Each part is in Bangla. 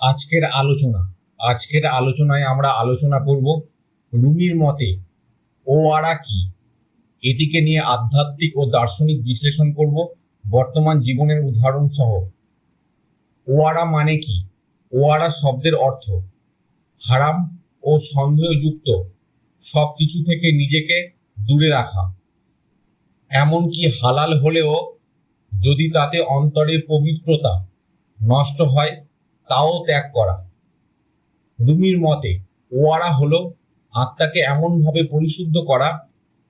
আজকের আলোচনা। আজকের আলোচনায় আমরা আলোচনা করব রুমির মতে ও ওয়ারা কি? এটিকে নিয়ে আধ্যাত্মিক ও দার্শনিক বিশ্লেষণ করব বর্তমান জীবনের উদাহরণ সহ। ওয়ারা মানে কি? ওয়ারা শব্দের অর্থ হারাম ও সন্দেহযুক্ত সব কিছু থেকে নিজেকে দূরে রাখা। এমনকি হালাল হলেও যদি তাতে অন্তরের পবিত্রতা নষ্ট হয় তাও ত্যাগ করা। রুমির মতে, ওয়ারা হলো আত্মাকে এমনভাবে পরিশুদ্ধ করা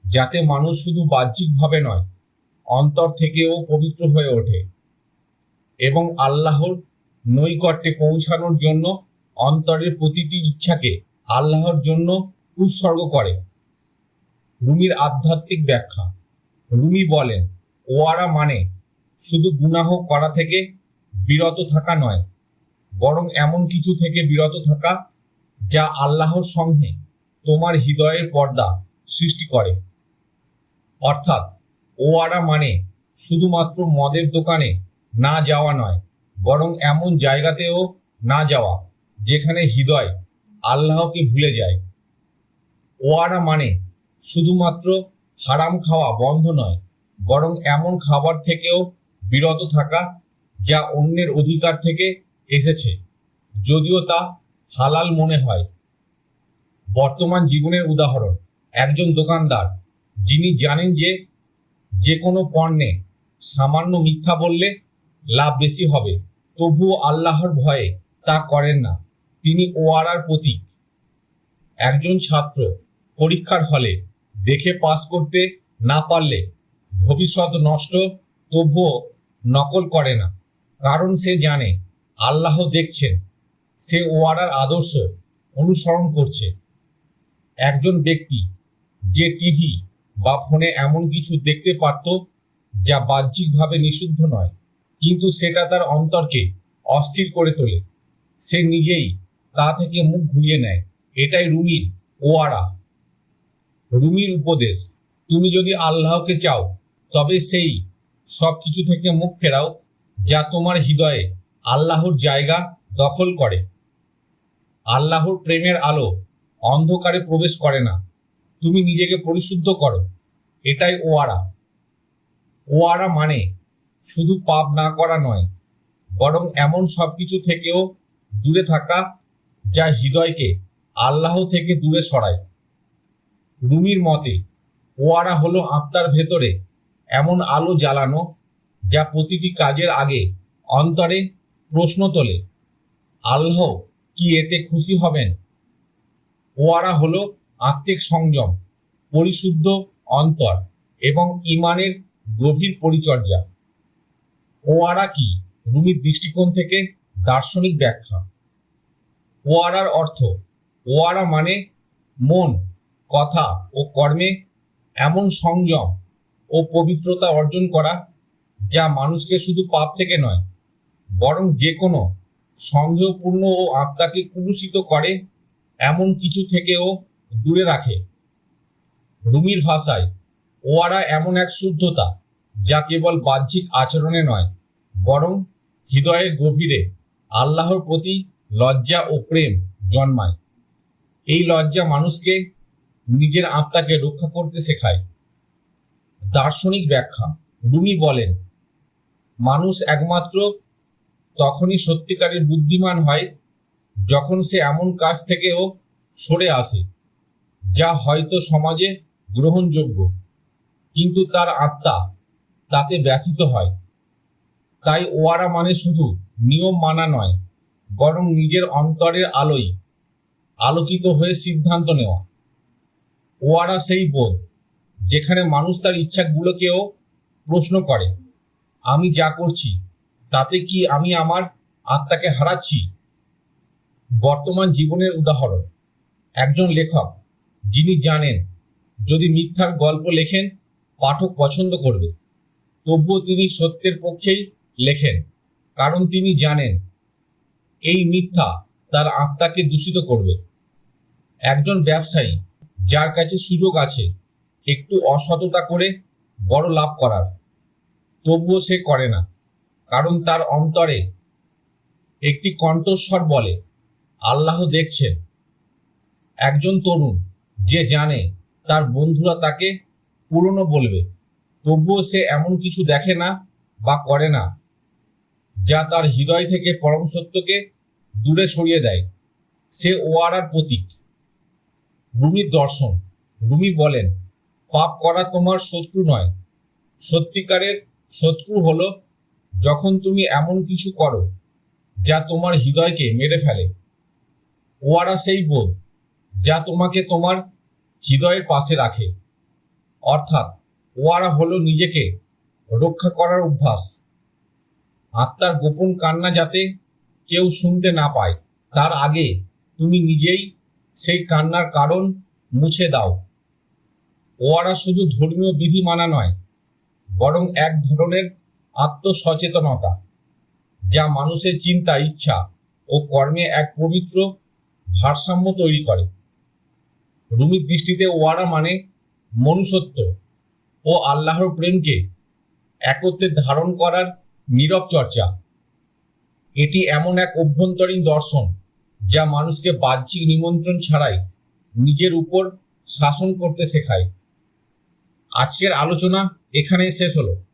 যাতে মানুষ শুধু বাহ্যিকভাবে নয়, অন্তর থেকেও পবিত্র হয়ে ওঠে এবং আল্লাহর নৈকট্যে পৌঁছানোর জন্য অন্তরের প্রতিটি ইচ্ছাকে আল্লাহর জন্য উৎসর্গ করে। রুমির আধ্যাত্মিক ব্যাখ্যা, রুমি বলেন, ওয়ারা মানে শুধু গুনাহ করা থেকে বিরত থাকা নয় বরং এমন কিছু থেকে বিরত থাকা যা আল্লাহর সঙ্গে তোমার হৃদয়ের পর্দা সৃষ্টি করে। অর্থাৎ ওয়ারা মানে শুধুমাত্র মদের দোকানে না যাওয়া নয়, বরং এমন জায়গাতেও না যাওয়া যেখানে হৃদয় আল্লাহকে ভুলে যায়। ওয়ারা মানে শুধুমাত্র হারাম খাওয়া বন্ধ নয়, বরং এমন খাবার থেকেও বিরত থাকা যা অন্যের অধিকার থেকে এসেছে। যদিও তা হালাল মনে হয়। বর্তমান জীবনের উদাহরণ, একজন দোকানদার, যিনি জানেন যে যে কোনো পণ্যে সামান্য মিথ্যা বললে লাভ বেশি হবে, তবুও আল্লাহর ভয়ে তা করেন না। তিনি ওয়ারার প্রতীক। একজন ছাত্র পরীক্ষার হলে দেখে পাস করতে না পারলে ভবিষ্যৎ নষ্ট তবুও নকল করে না। কারণ সে জানে আল্লাহ দেখছেন, সে ওয়ারার আদর্শ অনুসরণ করছে। একজন ব্যক্তি যে টিভি বা ফোনে এমন কিছু দেখতে পারত যা বাহ্যিকভাবে নিষিদ্ধ নয়, কিন্তু সেটা তার অন্তরকে অস্থির করে তোলে। সে নিজেই তা থেকে মুখ ঘুরিয়ে নেয়। এটাই রুমির ওয়ারা। রুমির উপদেশ, তুমি যদি আল্লাহকে চাও, তবে সেই সব কিছু থেকে মুখ ফেরাও যা তোমার হৃদয়ে আল্লাহর জায়গা দখল করে। আল্লাহর প্রেমের আলো অন্ধকারে প্রবেশ করে না। তুমি নিজেকে পরিশুদ্ধ করো। এটাই ওয়ারা। ওয়ারা মানে শুধু পাপ না করা নয়, বরং এমন সব কিছু থেকেও দূরে থাকা যা হৃদয়কে আল্লাহ থেকে দূরে সরায়। রুমির মতে, ওয়ারা হলো আত্মার ভেতরে এমন আলো জ্বালানো যা প্রতিটি কাজের আগে, অন্তরে প্রশ্ন তোলে, আল্লাহ কি এতে খুশি হবেন? ওয়ারা হলো আত্মিক সংযম, পরিশুদ্ধ অন্তর এবং ইমানের গভীর পরিচর্যা। ওয়ারা কি? রুমির দৃষ্টিকোণ থেকে দার্শনিক ব্যাখ্যা। ওয়ারার অর্থ, ওয়ারা মানে মন, কথা ও কর্মে এমন সংযম ও পবিত্রতা অর্জন করা যা মানুষকে শুধু পাপ থেকে নয় বরং যে কোনো সন্দেহপূর্ণ ও আত্মাকে কুলুষিত করে, এমন কিছু থেকেও দূরে রাখে। রুমির ভাষায়, ওয়ারা এমন এক শুদ্ধতা, যা কেবল বাহ্যিক আচরণে নয়, বরং হৃদয়ের গভীরে আল্লাহর প্রতি লজ্জা ও প্রেম জন্মায়। এই লজ্জা মানুষকে নিজের আত্মাকে রক্ষা করতে শেখায়। দার্শনিক ব্যাখ্যা, রুমি বলেন, মানুষ একমাত্র তখনই সত্যিকারের বুদ্ধিমান হয় যখন সে এমন কাজ থেকেও সরে আসে, যা হয়তো সমাজে গ্রহণযোগ্য, কিন্তু তার আত্মা তাতে ব্যথিত হয়। তাই ওয়ারা মানে শুধু নিয়ম মানা নয়, বরং নিজের অন্তরের আলোয় আলোকিত হয়ে সিদ্ধান্ত নেওয়া। ওয়ারা সেই বোধ, যেখানে মানুষ তার ইচ্ছাগুলোকেও প্রশ্ন করে, আমি যা করছি তাতে কি আমি আমার আত্মাকে হারাচ্ছি? বর্তমান জীবনের উদাহরণ। একজন লেখক যিনি জানেন, যদি মিথ্যার গল্প লেখেন, পাঠক পছন্দ করবে। তবুও তিনি সত্যের পক্ষেই লেখেন, কারণ তিনি জানেন, এই মিথ্যা তার আত্মাকে দূষিত করবে। একজন ব্যবসায়ী যার কাছে সুযোগ আছে, একটু অসততা করে বড় লাভ করার, তবুও সে করে না। কারণ তার অন্তরে একটি কণ্ঠস্বর বলে, আল্লাহ দেখছেন। একজন তরুণ যে জানে, তার বন্ধুরা তাকে পুরনো বলবে। তবুও সে এমন কিছু দেখে না বা করে না, যা তার হৃদয় থেকে পরম সত্যকে দূরে সরিয়ে দেয়। সে ওয়ারার প্রতীক। রুমির দর্শন। রুমি বলেন, পাপ করা তোমার শত্রু নয়। সত্যিকারের শত্রু হলো যখন তুমি এমন কিছু করো যা তোমার হৃদয়কে মেরে ফেলে ওয়ারা সেই বোধ যা তোমাকে তোমার হৃদয়ের পাশে রাখে। অর্থাৎ ওয়ারা হলো নিজেকে রক্ষা করার অভ্যাস। আত্মার গোপন কান্না যাতে কেউ শুনতে না পায়, তার আগে তুমি নিজেই সেই কান্নার কারণ মুছে দাও। ওয়ারা শুধু ধর্মীয় বিধি মানা নয়, বরং এক ধরনের আত্মসচেতনতা, যা মানুষের চিন্তা, ইচ্ছা ও কর্মে এক পবিত্র ভারসাম্য তৈরি করে। রুমির দৃষ্টিতে ওয়ারা মানে মনুষ্যত্ব ও আল্লাহর প্রেমকে একত্রে ধারণ করার নীরব চর্চা। এটি এমন এক অভ্যন্তরীণ দর্শন, যা মানুষকে বাহ্যিক নিমন্ত্রণ ছাড়াই নিজের উপর শাসন করতে শেখায়। আজকের আলোচনা এখানেই শেষ হলো।